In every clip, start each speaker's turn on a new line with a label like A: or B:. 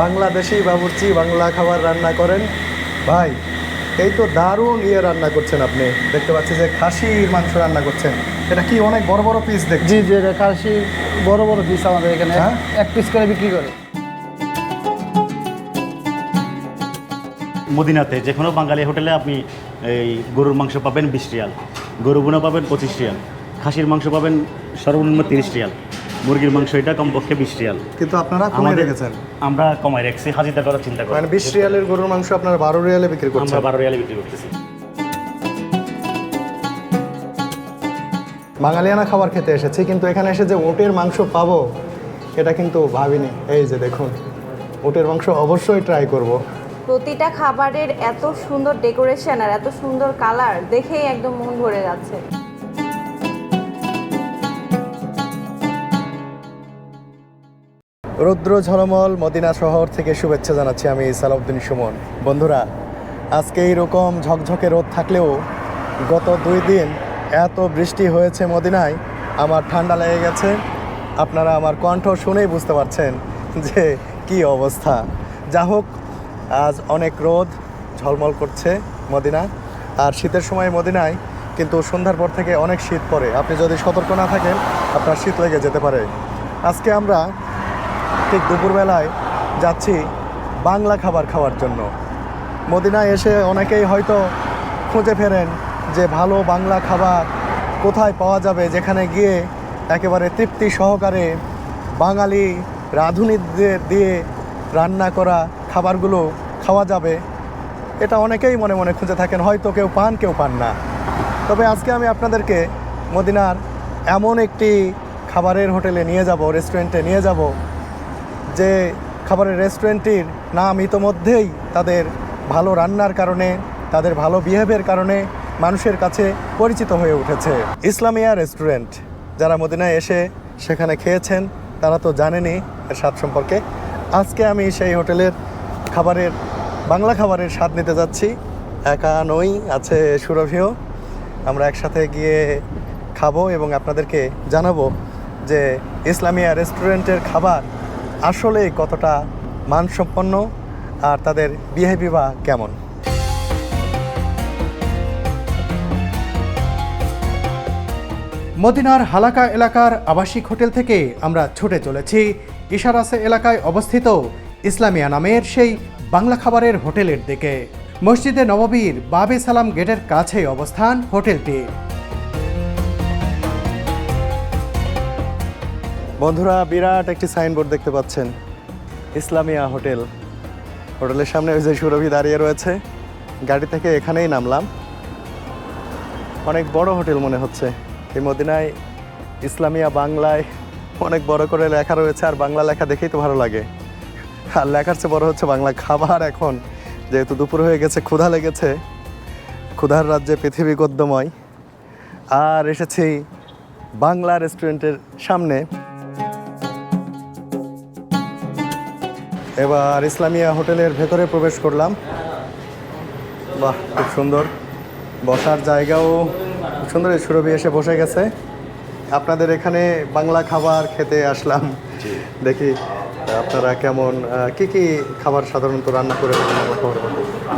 A: বাংলাদেশি বাবুর্চি বাংলা খাবার রান্না করেন। ভাই এই তো দারুণ ইয়ে রান্না করছেন আপনি। দেখতে পাচ্ছি যে খাসির মাংস রান্না করছেন। এটা কি অনেক বড় বড় পিস দেখছি?
B: জি জি এটা খাসি বড় বড় পিস আমাদের এখানে।
A: হ্যাঁ?
B: এক পিস করে বিক্রি করে।
C: মদিনাতে যে কোনো বাঙালি হোটেলে আপনি এই গরুর মাংস পাবেন বিশ রিয়াল গরু গুঁড়ো পাবেন পঁচিশ রিয়াল খাসির মাংস পাবেন সর্বনিম্ন তিরিশ রিয়াল। মুরগির মাংস এটা কমপক্ষে বিশ রিয়াল।
A: কিন্তু আপনারা কমাই রেখেছেন।
C: আমরা কমাই রেখেছি হাজিটা করার চিন্তা করি
A: মানে বিশ রিয়ালের গরুর মাংস আপনারা বারো রিয়ালে বিক্রি করছেন।
C: আমরা বারো রিয়ালে বিক্রি করতেছি।
A: বাঙালিয়ানা খাবার খেতে এসেছি কিন্তু এখানে এসে যে ওটের মাংস পাবো এটা কিন্তু ভাবিনি। এই যে দেখুন ওটের মাংস অবশ্যই ট্রাই করব।
D: প্রতিটা খাবারের এত সুন্দর ডেকোরেশন আর এত সুন্দর কালার দেখেই একদম মন ভরে যাচ্ছে।
A: রৌদ্র ঝলমল মদিনা শহর থেকে শুভেচ্ছা জানাচ্ছি আমি সালাউদ্দিন সুমন। বন্ধুরা, আজকে এইরকম ঝকঝকে রোদ থাকলেও গত দুই দিন এত বৃষ্টি হয়েছে মদিনায়, আমার ঠান্ডা লেগে গেছে। আপনারা আমার কণ্ঠ শুনেই বুঝতে পারছেন যে কি অবস্থা। যা হোক, আজ অনেক রোদ ঝলমল করছে মদিনা, আর শীতের সময় মদিনায় কিন্তু সন্ধ্যার পর থেকে অনেক শীত পড়ে। আপনি যদি সতর্ক না থাকেন, আপনার শীত লেগে যেতে পারে। আজকে আমরা ঠিক দুপুরবেলায় যাচ্ছি বাংলা খাবার খাওয়ার জন্য। মদিনায় এসে অনেকেই হয়তো খুঁজে ফেরেন যে ভালো বাংলা খাবার কোথায় পাওয়া যাবে, যেখানে গিয়ে একেবারে তৃপ্তি সহকারে বাঙালি রাঁধুনিদের দিয়ে রান্না করা খাবারগুলো খাওয়া যাবে। এটা অনেকেই মনে মনে খুঁজে থাকেন, হয়তো কেউ পান কেউ পান না। তবে আজকে আমি আপনাদেরকে মদিনার এমন একটি খাবারের হোটেলে নিয়ে যাব, রেস্টুরেন্টে নিয়ে যাব যে খাবারের রেস্টুরেন্টটির নাম ইতোমধ্যেই তাদের ভালো রান্নার কারণে, তাদের ভালো বিহেভের কারণে মানুষের কাছে পরিচিত হয়ে উঠেছে। ইসলামিয়া রেস্টুরেন্ট, যারা মদিনায় এসে সেখানে খেয়েছেন, তারা তো জানেনি এর স্বাদ সম্পর্কে। আজকে আমি সেই হোটেলের খাবারের, বাংলা খাবারের স্বাদ নিতে যাচ্ছি। একা নই, আছে সুরভিও। আমরা একসাথে গিয়ে খাব এবং আপনাদেরকে জানাব যে ইসলামিয়া রেস্টুরেন্টের খাবার আসলে কতটা মানসম্পন্ন আর তাদের বিহেভি বা কেমন?
E: মদিনার হালাকা এলাকার আবাসিক হোটেল থেকে আমরা ছুটে চলেছি। ইশারাসে এলাকায় অবস্থিত ইসলামিয়া নামের সেই বাংলা খাবারের হোটেলের দিকে। মসজিদে নববীর বাবে সালাম গেটের কাছেই অবস্থান হোটেলটি।
A: বন্ধুরা, বিরাট একটি সাইনবোর্ড দেখতে পাচ্ছেন। ইসলামিয়া হোটেল। হোটেলের সামনে ওই যে সুরভি দাঁড়িয়ে রয়েছে। গাড়ি থেকে এখানেই নামলাম। অনেক বড় হোটেল মনে হচ্ছে। এই মদিনায় ইসলামিয়া বাংলায় অনেক বড় করে লেখা রয়েছে, আর বাংলা লেখা দেখেই তো ভালো লাগে। আর লেখার চেয়ে বড় হচ্ছে বাংলা খাবার এখন। যেহেতু দুপুর হয়ে গেছে, ক্ষুধা লেগেছে। ক্ষুধার রাজ্যে পৃথিবী গদ্যময়। আর এসেছি বাংলা রেস্টুরেন্টের সামনে। এবার ইসলামিয়া হোটেলের ভেতরে প্রবেশ করলাম। বাহ খুব সুন্দর। বসার জায়গাও খুব সুন্দর। সুরভি এসে বসে গেছে। আপনাদের এখানে বাংলা খাবার খেতে আসলাম। দেখি আপনারা কেমন কি কি খাবার সাধারণত রান্না করে?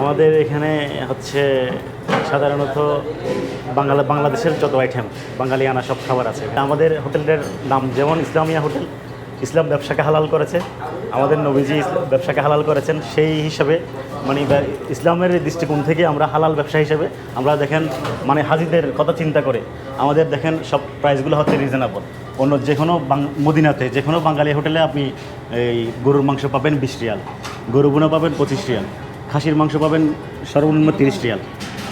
C: আমাদের এখানে হচ্ছে সাধারণত বাংলা বাংলাদেশের যত আইটেম বাঙালি আনা সব খাবার আছে। আমাদের হোটেলের নাম যেমন ইসলামিয়া হোটেল ইসলাম ব্যবসাকে হালাল করেছে, আমাদের নবীজি ব্যবসাকে হালাল করেছেন, সেই হিসাবে মানে ইসলামের দৃষ্টিকোণ থেকে আমরা হালাল ব্যবসা হিসেবে আমরা দেখেন মানে হাজিদের কথা চিন্তা করে, আমাদের দেখেন সব প্রাইসগুলো হচ্ছে রিজনেবল অন্য যে কোনো মদিনাতে যে কোনো বাঙালি হোটেলে আপনি এই গরুর মাংস পাবেন বিশ রিয়াল গরু গুঁড়ো পাবেন পঁচিশ রিয়াল, খাসির মাংস পাবেন সর্বনিম্ন তিরিশ রিয়াল।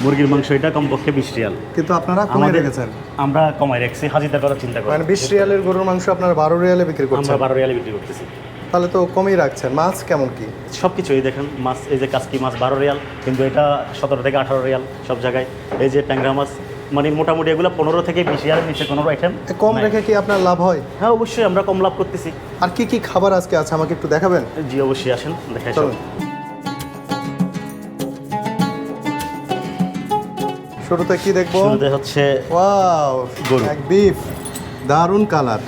C: মুরগির মাংস এটা কমপক্ষে বিশ রিয়াল।
A: কিন্তু আপনারা
C: কমাই
A: রেখেছেন।
C: আমরা কমাই রাখছি হাজিটা করার চিন্তা করি
A: মানে বিশ রিয়ালের গরুর মাংস আপনারা বারো রিয়ালে বিক্রি করছেন।
C: আমরা বারো রিয়ালে বিক্রি করতেছি।
A: তাহলে তো কমই রাখছেন। মাছ কেমন কি?
C: সব কিছুই দেখেন মাছ এই যে কাসকি মাছ বারো রিয়াল কিন্তু এটা সতেরো থেকে আঠারো রিয়াল সব জায়গায়। এই যে ট্যাংরা মাছ মানে মোটামুটি এগুলো পনেরো থেকে বিশ রিয়ালের নিচে কোনো আইটেম
A: কম রেখে কি আপনার লাভ হয়?
C: হ্যাঁ অবশ্যই আমরা কম লাভ করতেছি।
A: আর কি কি খাবার আজকে আছে আমাকে একটু দেখাবেন?
C: জি অবশ্যই আসেন দেখাই
A: চলুন। শুরুতে কি দেখব?
C: শুরুতে হচ্ছে
A: ওয়াও
C: গরু।
A: এক বিফ দারুণ কালার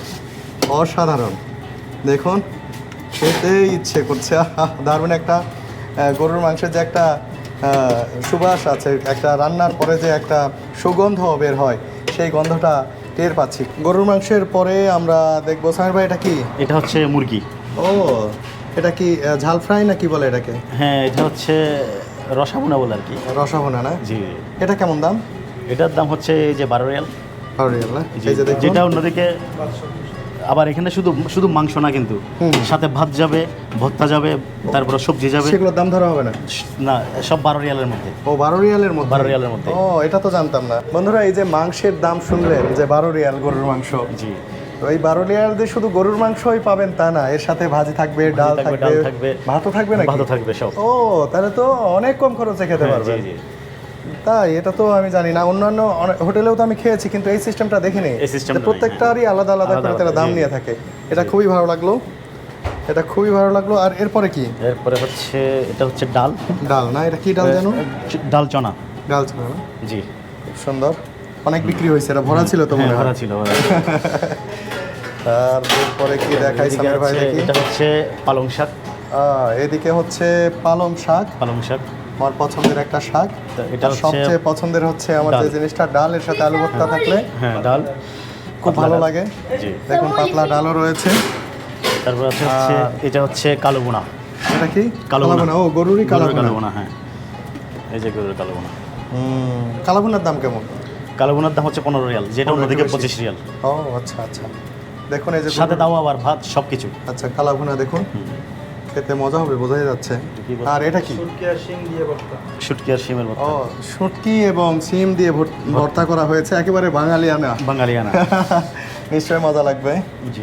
A: অসাধারণ। দেখুন খেতেই ইচ্ছে করছে। দারুণ একটা গরুর মাংসের যে একটা সুবাস আছে একটা রান্নার পরে যে একটা সুগন্ধ বের হয় সেই গন্ধটা টের পাচ্ছি। গরুর মাংসের পরে আমরা দেখব সাহের ভাই এটা কি?
C: এটা হচ্ছে মুরগি।
A: ও এটা কি ঝাল ফ্রাই না কি বলে এটাকে?
C: হ্যাঁ এটা হচ্ছে রসাবুনা বলে আর কি।
A: রসাভনা না?
C: জি।
A: এটা কেমন দাম?
C: এটার দাম হচ্ছে এই যে বারো রিয়াল।
A: বারো রিয়াল না? এই যে দেখুন।
C: যেটা অন্যদিকে আবার এখানে শুধু শুধু মাংস না কিন্তু। সাথে ভাত যাবে ভর্তা যাবে তারপরে সবজি যাবে।
A: সেগুলোর দাম ধরা হবে না?
C: না সব বারো রিয়ালের মধ্যে।
A: ও বারো রিয়ালের মধ্যে?
C: বারো রিয়ালের মধ্যে।
A: ও এটা তো জানতাম না। বন্ধুরা এই যে মাংসের দাম শুনলেন যে বারো রিয়াল গরুর মাংস।
C: জি।
A: তো এই বারো দিয়ে শুধু গরুর মাংসই পাবেন তা না এর সাথে ভাজি থাকবে ডাল
C: থাকবে।
A: ভাতও থাকবে নাকি?
C: ভালো থাকবে সব।
A: ও তাহলে তো অনেক কম খরচে খেতে
C: হ্যাঁ,
A: পারবেন। তাই এটা তো আমি জানি না অন্যান্য হোটেলেও তো আমি খেয়েছি কিন্তু এই সিস্টেমটা দেখিনি। প্রত্যেকটারই আলাদা আলাদা করে তারা দাম নিয়ে থাকে। এটা খুবই ভালো লাগল। এটা খুবই ভালো লাগল আর এরপরে কি?
C: এরপরে হচ্ছে এটা হচ্ছে ডাল।
A: ডাল না এটা কি ডাল জানো?
C: ডাল চনা।
A: ডাল ছিল না?
C: জি।
A: খুব সুন্দর। অনেক বিক্রি হয়েছে এটা ভরা ছিল তো মনে
C: হ্যাঁ, ভরা ছিল।
A: এরপরে কি দেখাই সামির ভাই দেখি
C: এটা হচ্ছে পালং শাক।
A: এদিকে হচ্ছে পালং শাক।
C: পালং শাক।
A: আমার পছন্দের একটা শাক।
C: এটা
A: সবচেয়ে পছন্দের হচ্ছে আমার যে জিনিসটা ডাল। ডালের সাথে আলু ভর্তা থাকলে।
C: হ্যাঁ ডাল।
A: খুব ভালো লাগে।
C: জি।
A: দেখুন পাতলা ডালও রয়েছে।
C: তারপর হচ্ছে এটা হচ্ছে কালো বোনা।
A: এটা কি?
C: কালো বোনা।
A: ও গরুরই কালো
C: কালো বোনা হ্যাঁ। এই যে গরুর কালো বোনা।
A: হুম কালো বোনার দাম কেমন?
C: কালো বোনার দাম হচ্ছে পনেরো রিয়াল যেটা অন্যদিকে। পঁচিশ রিয়াল।
A: ও আচ্ছা আচ্ছা। দেখুন এই যে
C: সাথে দাও আবার ভাত সব কিছু
A: আচ্ছা কালাভুনা দেখুন। খেতে মজা হবে বোঝাই যাচ্ছে।
C: আর এটা কি? বলছো?
A: আর এটা কি
C: শুটকি আর শিমের মতো
A: ও শুটকি এবং সিম দিয়ে ভর- ভর্তা। করা হয়েছে একেবারে বাঙালি আনা
C: বাঙালিয়ানা।
A: নিশ্চয়ই মজা লাগবে।
C: জি।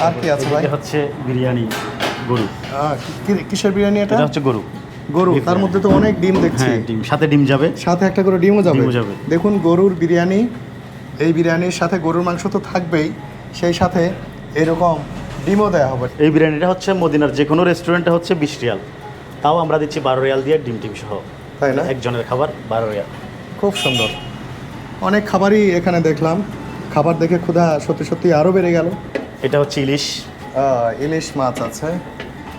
A: আর কি আছে ভাই?
C: এটা হচ্ছে বিরিয়ানি গরু।
A: আহ, কি- কি- কিসের বিরিয়ানি এটা?
C: এটা হচ্ছে গরু।
A: গরু তার মধ্যে তো অনেক ডিম দেখছি।
C: হ্যাঁ ডিম। সাথে ডিম যাবে।
A: সাথে একটা করে ডিমও যাবে।
C: যাবে।
A: দেখুন গরুর বিরিয়ানি এই বিরিয়ানির সাথে গরুর মাংস তো থাকবেই সেই সাথে এরকম ডিমও দেওয়া হবে।
C: এই বিরিয়ানিটা হচ্ছে মদিনার যে কোনো রেস্টুরেন্টে হচ্ছে বিশ রিয়াল। তাও আমরা দিচ্ছি বারো রিয়াল দিয়ে ডিম টিম সহ।
A: তাই না?
C: একজনের খাবার বারো রিয়াল।
A: খুব সুন্দর। অনেক খাবারই এখানে দেখলাম। খাবার দেখে ক্ষুধা সত্যি সত্যি আরও বেড়ে গেল।
C: এটা হচ্ছে ইলিশ।
A: ইলিশ মাছ আছে।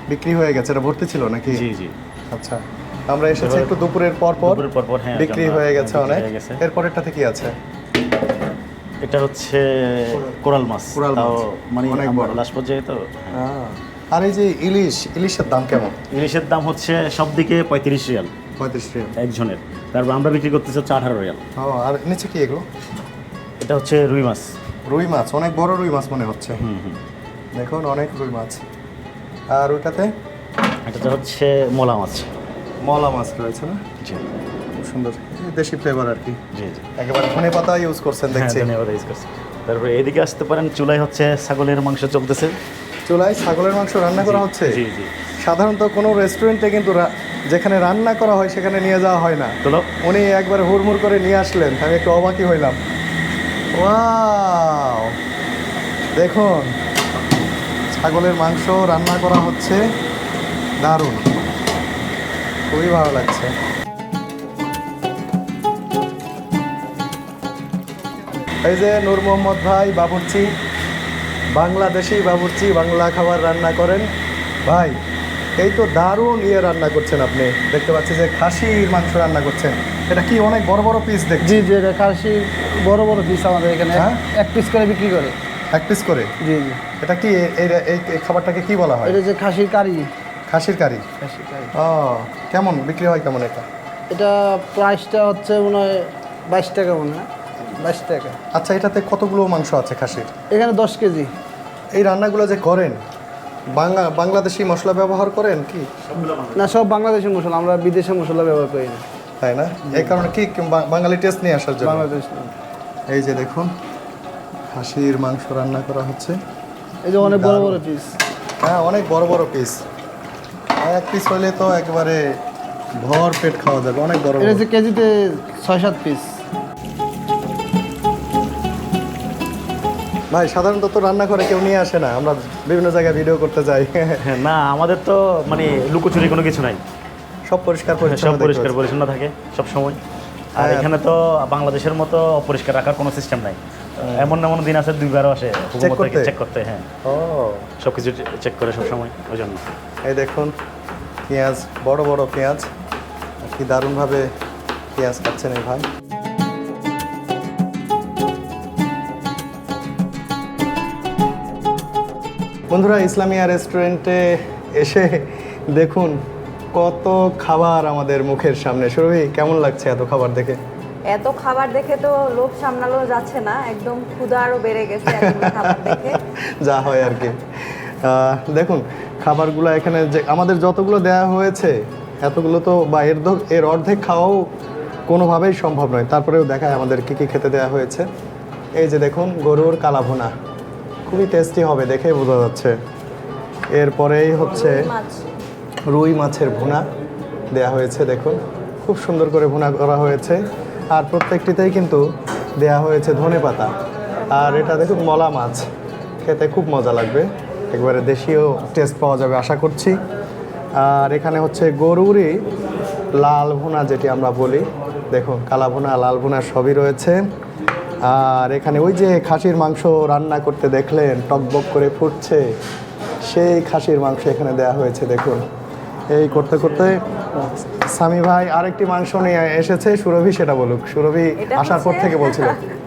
A: বিক্রি হয়ে গেছে। এটা ভর্তি ছিল নাকি?
C: জি জি।
A: আচ্ছা আমরা এসেছি একটু দুপুরের পর পর।
C: দুপুরের পর পর, হ্যাঁ,
A: বিক্রি হয়ে গেছে অনেক।
C: হয়ে গেছে।
A: এরপরেরটাতে কি আছে?
C: এটা হচ্ছে কোরাল মাছ।
A: কোরাল মাছ।
C: মানে
A: অনেক বড়।
C: লাস্ট পর্যায়ে তো
A: আর এই যে ইলিশ ইলিশের দাম কেমন?
C: ইলিশের দাম হচ্ছে সব দিকে পঁয়ত্রিশ রিয়াল।
A: পঁয়ত্রিশ রিয়াল।
C: একজনের। তারপর আমরা বিক্রি করতেছি হচ্ছে আঠারো রিয়াল।
A: ও আর নিচে কি এগুলো?
C: এটা হচ্ছে রুই মাছ।
A: রুই মাছ অনেক বড় রুই মাছ মনে হচ্ছে।
C: হুম হুম।
A: দেখুন অনেক রুই মাছ। আর ওইটাতে?
C: এটা হচ্ছে মোলা মাছ।
A: মলা মাছ রয়েছে না?
C: জি।
A: খুব সুন্দর। দেশি ফ্লেভার আর কি।
C: জি জি।
A: একেবারে ধনে পাতা ইউজ করছেন
C: হ্যাঁ
A: দেখছি।
C: ধন্যবাদ ইউজ করছি। তারপরে এদিকে আসতে পারেন চুলায় হচ্ছে ছাগলের মাংস চলতেছে।
A: চুলায় ছাগলের মাংস রান্না করা হচ্ছে?
C: জি জি।
A: সাধারণত কোনো রেস্টুরেন্টে কিন্তু যেখানে রান্না করা হয় সেখানে নিয়ে যাওয়া হয় না।
C: চলো
A: উনি একবার হুড়মুড় করে নিয়ে আসলেন। আমি একটু অবাকই হইলাম। ওয়াও! দেখুন ছাগলের মাংস রান্না করা হচ্ছে। দারুণ। খুবই ভালো লাগছে। এই যে নূর মোহাম্মদ ভাই বাবুর্চি। বাংলাদেশি বাবুর্চি বাংলা খাবার রান্না করেন। ভাই এই তো দারুণ ইয়ে রান্না করছেন আপনি। দেখতে পাচ্ছি যে খাসির মাংস রান্না করছেন। এটা কি অনেক বড় বড় পিস দেখ
B: জি জি এটা খাসি বড় বড় পিস আমাদের এখানে। এক-
A: হ্যাঁ?
B: এক পিস করে বিক্রি করে।
A: এক পিস করে?
B: জি জি।
A: এটা কি এই খাবারটাকে কি বলা হয়?
B: এটা যে খাসির কারি।
A: খাসির কারি? ও কেমন? বিক্রি হয় কেমন এটা?
B: এটা প্রাইসটা হচ্ছে মনে হয় বাইশ টাকা মনে হয়। বাইশ টাকা।
A: আচ্ছা এটাতে কতগুলো মাংস আছে খাসির?
B: এখানে দশ কেজি।
A: এই রান্নাগুলো যে করেন বাংলা বাংলাদেশি মশলা ব্যবহার করেন কি?
B: না সব বাংলাদেশি মশলা আমরা বিদেশে মশলা ব্যবহার করি না।
A: তাই না? এই কারণে কি বা- বাঙালি টেস্ট নিয়ে আসার জন্য?
B: বাংলাদেশ
A: এই যে দেখুন খাসির মাংস রান্না করা হচ্ছে।
B: এই যে অনেক বড় বড় পিস
A: হ্যাঁ অনেক বড় বড় পিস এক পিস হলে তো একবারে ভর পেট খাওয়া যাবে অনেক বড়
B: এটা যে কেজিতে ছয় সাত পিস
A: ভাই সাধারণত তো রান্না করে কেউ নিয়ে আসে না আমরা বিভিন্ন জায়গায় ভিডিও করতে যাই।
C: হ্যাঁ না আমাদের তো মানে লুকোচুরি কোনো কিছু নাই।
A: সব পরিষ্কার পরিচ্ছন্ন
C: সব পরিষ্কার পরিচ্ছন্ন থাকে সব সময়। আর
A: হ্যাঁ।
C: এখানে তো বাংলাদেশের মতো অপরিষ্কার রাখার কোনো সিস্টেম নাই। এমন এমন দিন আছে দুইবারও আসে চেক করতে? হ্যাঁ।
A: ও।
C: সব কিছু চেক করে সবসময় ওই জন্য।
A: এই দেখুন পেঁয়াজ বড় বড় পেঁয়াজ। কি দারুণভাবে পেঁয়াজ খাচ্ছেন এই ভাই। বন্ধুরা ইসলামিয়া রেস্টুরেন্টে এসে দেখুন কত খাবার আমাদের মুখের সামনে। সুরভি কেমন লাগছে এত খাবার দেখে?
D: এত খাবার দেখে তো লোভ সামলানো যাচ্ছে না একদম ক্ষুধা আরও বেড়ে গেছে
A: যা হয় আর কি। আহ, দেখুন খাবারগুলো এখানে যে আমাদের যতগুলো দেওয়া হয়েছে এতগুলো তো বা এর এর অর্ধেক খাওয়াও কোনোভাবেই সম্ভব নয়। তারপরেও দেখায় আমাদের কী কী খেতে দেওয়া হয়েছে। এই যে দেখুন গরুর কালাভুনা। খুবই টেস্টি হবে দেখেই বোঝা যাচ্ছে। এরপরেই হচ্ছে
D: রুই
A: রুই মাছের ভুনা দেয়া হয়েছে দেখুন। খুব সুন্দর করে ভুনা করা হয়েছে। আর প্রত্যেকটিতেই কিন্তু দেয়া হয়েছে ধনে পাতা আর এটা দেখুন মলা মাছ। খেতে খুব মজা লাগবে। একবারে দেশীয় টেস্ট পাওয়া যাবে আশা করছি। আর এখানে হচ্ছে গরুরই লাল ভুনা যেটি আমরা বলি। দেখুন কালা ভুনা লাল ভুনা সবই রয়েছে। আর এখানে ওই যে খাসির মাংস রান্না করতে দেখলেন টকবক করে ফুটছে সেই খাসির মাংস এখানে দেয়া হয়েছে দেখুন। এই করতে করতে স্বামী ভাই আরেকটি মাংস নিয়ে এসেছে সুরভি সেটা বলুক। সুরভি আসার পর থেকে বলছিল।
D: এ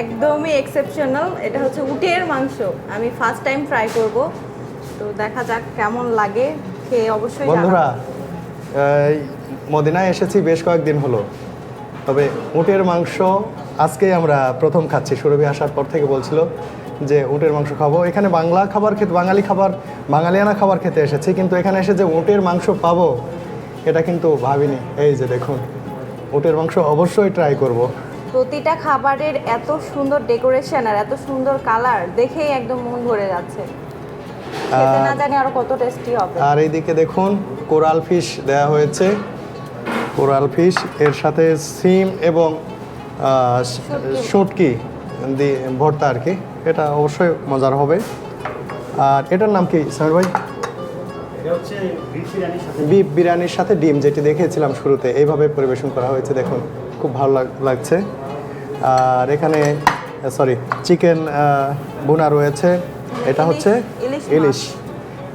D: একদমই এক্সেপশনাল এটা হচ্ছে উটের মাংস। আমি ফার্স্ট টাইম ট্রাই করব। তো দেখা যাক কেমন লাগে। খেয়ে অবশ্যই
A: বন্ধুরা মদিনায় এসেছি বেশ কয়েকদিন হলো। তবে উটের মাংস আজকেই আমরা প্রথম খাচ্ছি। সুরভি আসার পর থেকে বলছিল যে উটের মাংস খাব। এখানে বাংলা খাবার খেতে, বাঙালি খাবার, বাঙালিয়ানা খাবার খেতে এসেছি। কিন্তু এখানে এসে যে উটের মাংস পাবো, এটা কিন্তু ভাবিনি। এই যে দেখুন, উটের মাংস অবশ্যই ট্রাই করব।
D: প্রতিটা খাবারের এত সুন্দর ডেকোরেশন আর এত সুন্দর কালার দেখেই একদম মন ভরে যাচ্ছে। খেতে না জানি আরও কত টেস্টি হবে।
A: আর এইদিকে দেখুন কোরাল ফিশ দেয়া হয়েছে। কোরাল ফিশ এর সাথে সিম এবং শুটকি। দিয়ে ভর্তা আর কি। এটা অবশ্যই মজার হবে। আর এটার নাম কি সামির ভাই?
C: হচ্ছে বিফ বিরিয়ানির সাথে।
A: বিফ বিরিয়ানির সাথে ডিম যেটি দেখেছিলাম শুরুতে। এইভাবে পরিবেশন করা হয়েছে দেখুন। খুব ভালো লাগছে। আর এখানে সরি চিকেন বোনা রয়েছে। এটা হচ্ছে
D: ইলিশ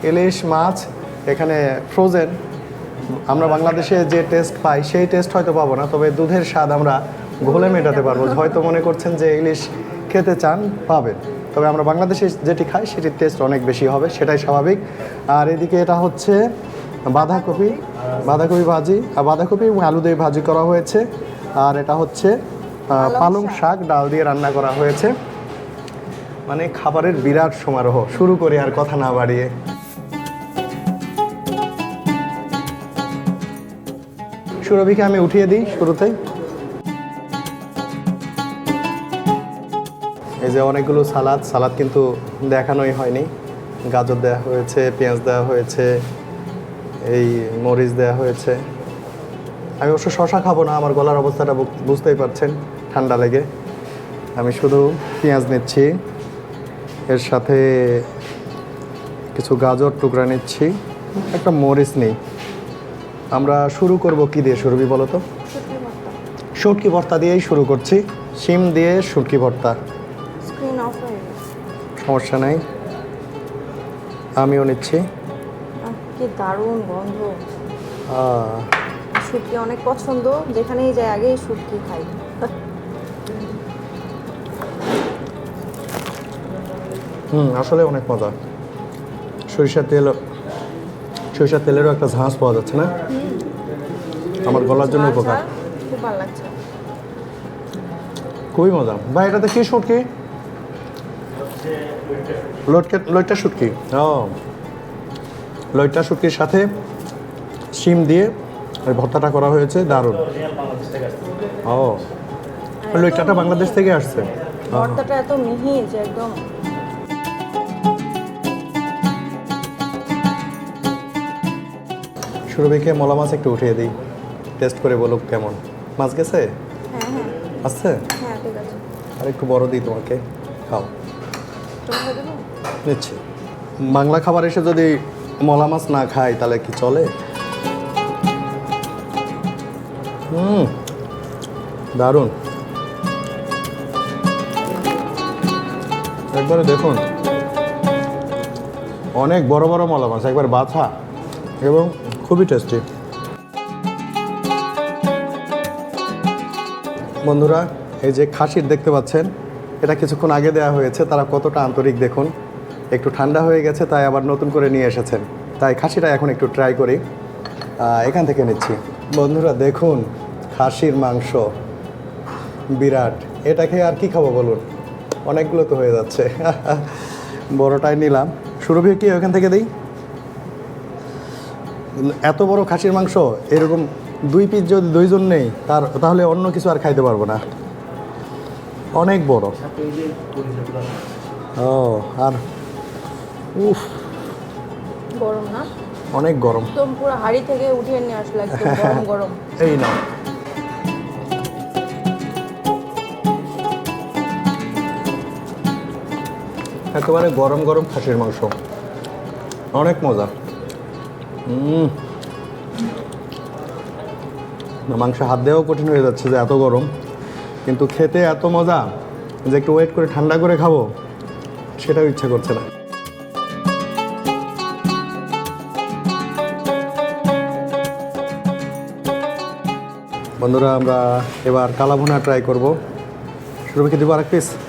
A: ইলিশ। মাছ এখানে ফ্রোজেন আমরা বাংলাদেশে যে টেস্ট পাই সেই টেস্ট হয়তো পাবো না তবে দুধের স্বাদ আমরা ঘোলে মেটাতে পারব। হয়তো মনে করছেন যে ইলিশ খেতে চান পাবেন। তবে আমরা বাংলাদেশে যেটি খাই সেটির টেস্ট অনেক বেশি হবে সেটাই স্বাভাবিক। আর এদিকে এটা হচ্ছে বাঁধাকপি বাঁধাকপি ভাজি। আর বাঁধাকপি এবং আলু দিয়ে ভাজি করা হয়েছে। আর এটা হচ্ছে পালং শাক। ডাল দিয়ে রান্না করা হয়েছে। মানে খাবারের বিরাট সমারোহ শুরু করি আর কথা না বাড়িয়ে। সুরভিকে আমি উঠিয়ে দিই শুরুতেই। এই যে অনেকগুলো সালাদ সালাদ কিন্তু দেখানোই হয়নি। গাজর দেওয়া হয়েছে পেঁয়াজ দেওয়া হয়েছে এই মরিচ দেওয়া হয়েছে। আমি অবশ্য শশা খাব না আমার গলার অবস্থাটা বুঝ- বুঝতেই পারছেন ঠান্ডা লেগে। আমি শুধু পেঁয়াজ নিচ্ছি এর সাথে কিছু গাজর টুকরা নিচ্ছি একটা মরিচ নেই। আমরা শুরু করব কি দিয়ে শুরুবি বলো তো? শুটকি ভর্তা দিয়েই শুরু করছি শিম দিয়ে শুটকি ভর্তা। সমস্যা নাই। আমিও নিচ্ছি।
D: কি দারুণ গন্ধ। শুটকি অনেক পছন্দ যেখানেই যাই আগে এই শুটকি খাই।
A: হুম আসলে অনেক মজা। সরিষার তেল সরিষার তেলেরও একটা ঝাঁস পাওয়া যাচ্ছে না? আমার গলার জন্য উপকার।
D: খুব ভালো লাগছে।
A: খুবই মজা। ভাই এটাতে কি শুটকি? লটকে লইটা শুটকি। ও। লইটা শুটকির সাথে শিম দিয়ে ওই ভর্তাটা করা হয়েছে দারুণ।
C: রিয়াল বাংলাদেশ থেকে আসছে
A: ও ওই লইটাটা বাংলাদেশ থেকে আসছে।
D: ভর্তাটা এত মিহি যে একদম।
A: সুরভিকে মলা মাছ একটু উঠিয়ে দিই। টেস্ট করে বলুক কেমন। মাছ গেছে?
D: হ্যাঁ হ্যাঁ।
A: আসছে?
D: হ্যাঁ
A: আর একটু বড় দিই তোমাকে। খাও। নিচ্ছি। বাংলা খাবার এসে যদি মলা মাছ না খাই তাহলে কি চলে? হুম, দারুণ। একবারে দেখুন, অনেক বড় বড় মলা মাছ, একবার বাছা, এবং খুবই টেস্টি। বন্ধুরা, এই যে খাসির দেখতে পাচ্ছেন, এটা কিছুক্ষণ আগে দেওয়া হয়েছে, তারা কতটা আন্তরিক দেখুন। একটু ঠান্ডা হয়ে গেছে, তাই আবার নতুন করে নিয়ে এসেছেন। তাই খাসিটা এখন একটু ট্রাই করি। এখান থেকে নিচ্ছি। বন্ধুরা, দেখুন খাসির মাংস। বিরাট। এটা খেয়ে আর কি খাব বলুন? অনেকগুলো তো হয়ে যাচ্ছে। বড়টাই নিলাম। সুরভি কি ওখান থেকে দিই? এত বড় খাসির মাংস এরকম দুই পিস যদি দুইজন নেই তার তাহলে অন্য কিছু আর খাইতে পারব না। অনেক বড়। ও আর উফ।
D: গরম না?
A: অনেক গরম।
D: পুরো হাড়ি থেকে উঠিয়ে নিয়ে আসলো গরম গরম।
A: এই না একেবারে গরম গরম খাসির মাংস। অনেক মজা। মাংস হাত দেওয়াও কঠিন হয়ে যাচ্ছে যে এত গরম। কিন্তু খেতে এত মজা যে একটু ওয়েট করে ঠান্ডা করে খাব, সেটাও ইচ্ছা করছে না। বন্ধুরা, আমরা এবার কালাভুনা ট্রাই করব। শুরু কি দিব আরেক পিস
D: খেয়ে ফেলছে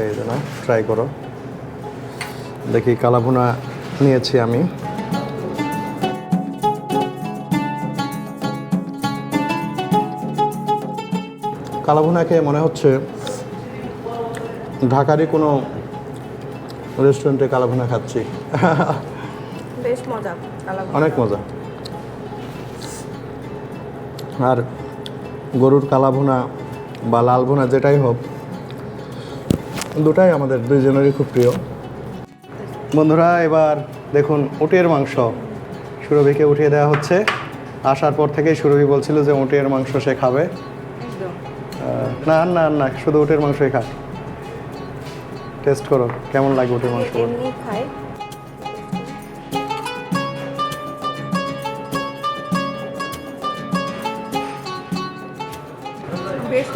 A: এই না ট্রাই করো। দেখি কালাভুনা নিয়েছি আমি। কালাভুনাকে মনে হচ্ছে ঢাকারই কোনো রেস্টুরেন্টে কালাভুনা খাচ্ছি।
D: বেশ মজা
A: অনেক মজা। আর গরুর কালা ভুনা বা লাল ভুনা যেটাই হোক, দুটাই আমাদের দুইজনেরই খুব প্রিয়। বন্ধুরা, এবার দেখুন উটের মাংস। সুরভিকে উঠিয়ে দেওয়া হচ্ছে। আসার পর থেকেই সুরভি বলছিল যে উটের মাংস সে খাবে। না না না, শুধু উটের মাংসই খা টেস্ট করো, কেমন লাগে উটের মাংস?
D: খাই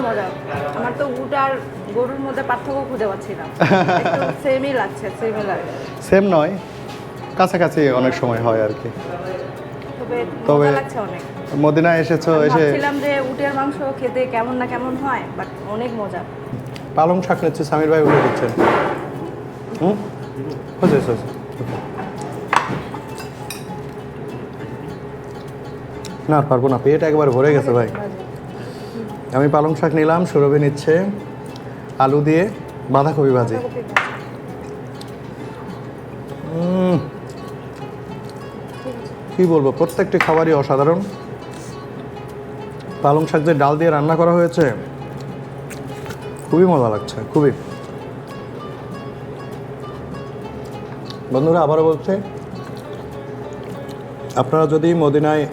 D: মজা আমার তো উট আর গরুর মধ্যে পার্থক্য খুঁজে পাচ্ছি না। সেমই লাগছে সিমিলার
A: সেম নয় কাছাকাছি অনেক সময় হয় আর কি।
D: তবে
A: মদিনায় এসেছ এসে
D: যে উটের মাংস খেতে কেমন না কেমন হয় বাট অনেক মজা।
A: পালং শাক নিচ্ছে সামির ভাই উঠে দিচ্ছেন। হুম? হয়েছে, হয়েছে। না পারব না পেট একবার ভরে গেছে ভাই। আমি পালং শাক নিলাম, সুরভি নিচ্ছে, আলু দিয়ে বাঁধাকপি ভাজি। কি বলব, প্রত্যেকটি খাবারই অসাধারণ। পালং শাক যে ডাল দিয়ে রান্না করা হয়েছে, খুবই মজা লাগছে, খুবই। বন্ধুরা, আবারও বলছে, আপনারা যদি মদিনায়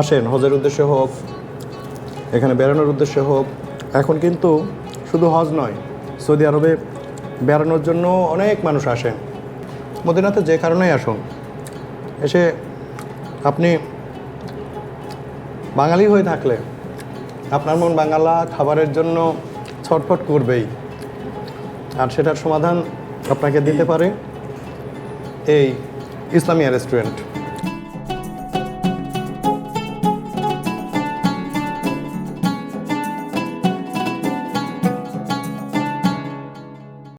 A: আসেন, হজের উদ্দেশ্যে হোক এখানে বেড়ানোর উদ্দেশ্যে হোক, এখন কিন্তু শুধু হজ নয়, সৌদি আরবে বেড়ানোর জন্য অনেক মানুষ আসেন মদিনাতে যে কারণেই আসুন, এসে আপনি বাঙালি হয়ে থাকলে আপনার মন বাঙালা, খাবারের জন্য ছটফট করবেই। আর সেটার সমাধান আপনাকে দিতে পারে এই ইসলামিয়া রেস্টুরেন্ট।